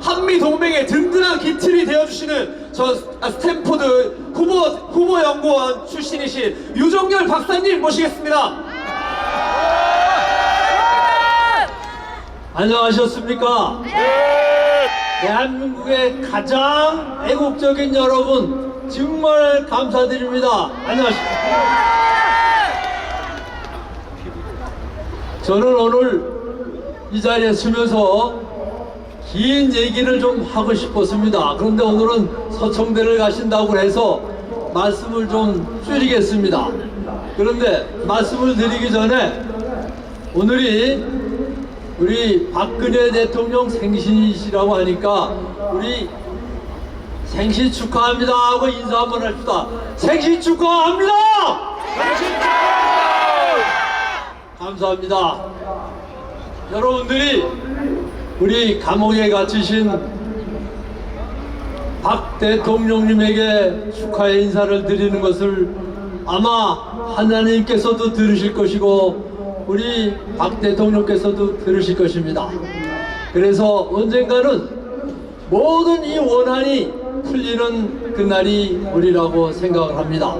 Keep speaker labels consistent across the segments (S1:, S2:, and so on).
S1: 한미 동맹의 든든한 기틀이 되어주시는 저 아, 스탠포드 후보 후보 연구원 출신이신 유정열 박사님 모시겠습니다. 안녕하셨습니까? 대한민국의 가장 애국적인 여러분 정말 감사드립니다. 안녕하십니까? 저는 오늘 이 자리에 서면서 긴 얘기를 좀 하고 싶었습니다. 그런데 오늘은 서청대를 가신다고 해서 말씀을 좀 줄이겠습니다. 그런데 말씀을 드리기 전에 오늘이 우리 박근혜 대통령 생신이시라고 하니까 우리 생신 축하합니다 하고 인사 한번 합시다. 생신 축하합니다! 감사합니다. 여러분들이 우리 감옥에 갇히신 박 대통령님에게 축하의 인사를 드리는 것을 아마 하나님께서도 들으실 것이고 우리 박 대통령께서도 들으실 것입니다. 그래서 언젠가는 모든 이 원한이 풀리는 그날이 오리라고 생각을 합니다.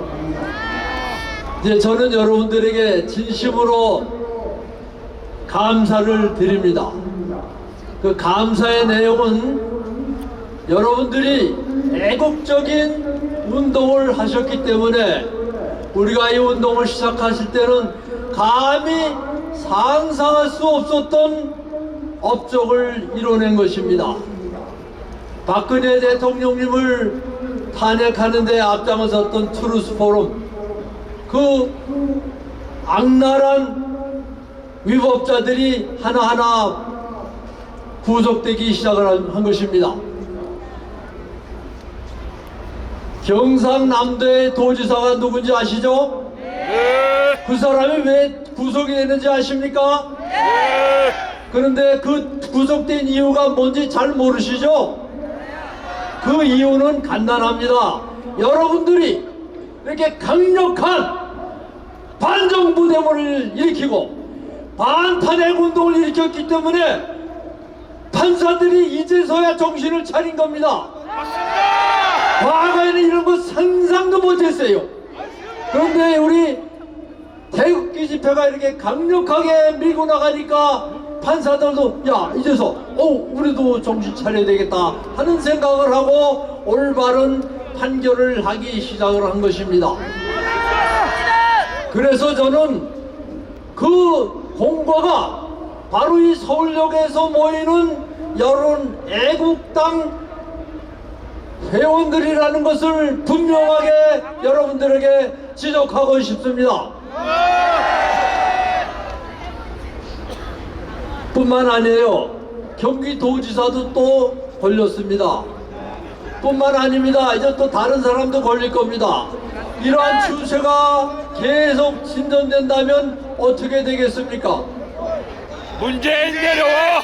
S1: 이제 저는 여러분들에게 진심으로 감사를 드립니다. 그 감사의 내용은 여러분들이 애국적인 운동을 하셨기 때문에 우리가 이 운동을 시작하실 때는 감히 상상할 수 없었던 업적을 이뤄낸 것입니다. 박근혜 대통령님을 탄핵하는 데 앞장서던 트루스 포럼 그 악랄한 위법자들이 하나하나 구속되기 시작을 한- 한 것입니다. 경상남도의 도지사가 누군지 아시죠? 그 사람이 왜 구속이 되는지 아십니까? 그런데 그 구속된 이유가 뭔지 잘 모르시죠? 그 이유는 간단합니다. 여러분들이 이렇게 강력한 반정부 데모를 일으키고 반탄핵 운동을 일으켰기 때문에 판사들이 이제서야 정신을 차린 겁니다. 과거에는 이런 거 상상도 못했어요. 그런데 우리 태극기 집회가 이렇게 강력하게 밀고 나가니까 판사들도 야 이제서 어 우리도 정신 차려야 되겠다 하는 생각을 하고 올바른 판결을 하기 시작을 한 것입니다. 그래서 저는 그 공과가 바로 이 서울역에서 모이는 여론 애국당 회원들이라는 것을 분명하게 여러분들에게 지적하고 싶습니다. 뿐만 아니에요. 경기도지사도 또 걸렸습니다. 뿐만 아닙니다. 이제 또 다른 사람도 걸릴 겁니다. 이러한 추세가 계속 진전된다면 어떻게 되겠습니까?
S2: 문재인 내려와!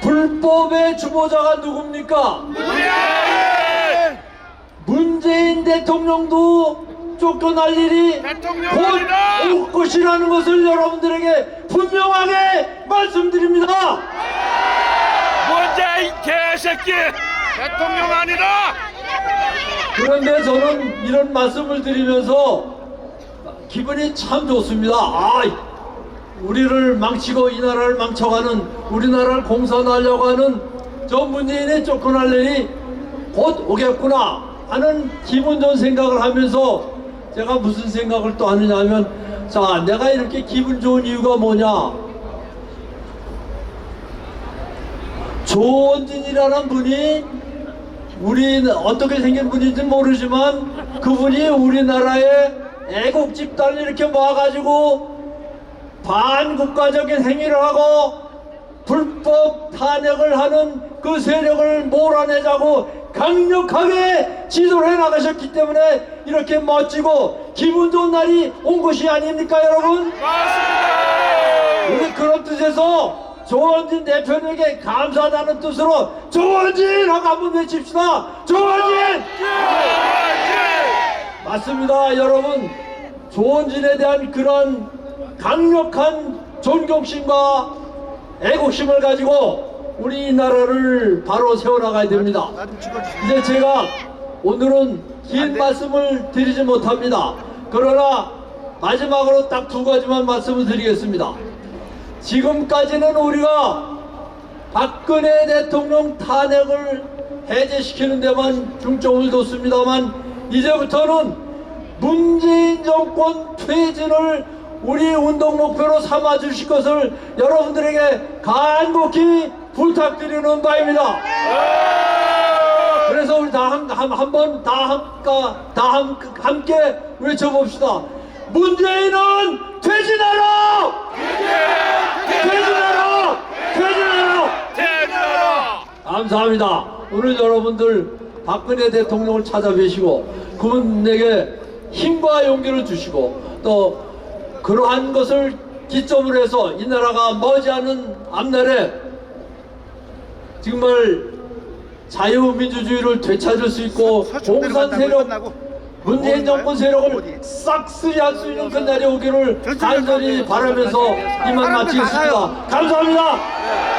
S3: 불법의 주모자가 누굽니까?
S2: 문재인!
S3: 문재인 대통령도 쫓겨날 일이
S2: 대통령입니다!
S3: 곧올 것이라는 것을 여러분들에게 분명하게 말씀드립니다.
S2: 문재인 개새끼! 대통령 아니다!
S3: 그런데 저는 이런 말씀을 드리면서 기분이 참 좋습니다. 아, 우리를 망치고 이 나라를 망쳐가는 우리나라를 공산하려고 하는 저 문재인의 쫓겨날 일이 곧 오겠구나 하는 기분 좋은 생각을 하면서 제가 무슨 생각을 또 하느냐 하면 자 내가 이렇게 기분 좋은 이유가 뭐냐? 조원진이라는 분이 우리 어떻게 생긴 분인지 모르지만 그분이 우리나라의 애국 집단을 이렇게 모아가지고 반국가적인 행위를 하고 불법 탄핵을 하는 그 세력을 몰아내자고 강력하게 지도를 해 나가셨기 때문에 이렇게 멋지고 기분 좋은 날이 온 것이 아닙니까 여러분?
S2: 맞습니다!
S3: 우리 그런 뜻에서 조원진 대표님에게 감사하다는 뜻으로 조원진 하고 한번 외칩시다 조원진
S1: 맞습니다, 여러분. 조원진에 대한 그런 강력한 존경심과 애국심을 가지고 우리 나라를 바로 세워나가야 됩니다. 이제 제가 오늘은 긴 말씀을 드리지 못합니다. 그러나 마지막으로 딱 두 가지만 말씀을 드리겠습니다. 지금까지는 우리가 박근혜 대통령 탄핵을 해제시키는 데만 중점을 뒀습니다만 이제부터는 문재인 정권 퇴진을 우리 운동 목표로 삼아 주실 것을 여러분들에게 간곡히 부탁드리는 바입니다. 그래서 우리 다한번 다 함까 다 함, 함께 외쳐봅시다. 문재인은 퇴진하라! 퇴진하라! 퇴진하라!
S2: 대나라
S1: 감사합니다. 오늘 여러분들 박근혜 대통령을 찾아뵈시고 그분에게 힘과 용기를 주시고 또 그러한 것을 기점으로 해서 이 나라가 머지않은 앞날에 정말 자유민주주의를 되찾을 수 있고 공산 세력 문재인 정권 세력을 싹쓸이할 수 있는 그날이 오기를 간절히 바라면서 이만 마치겠습니다. 감사합니다.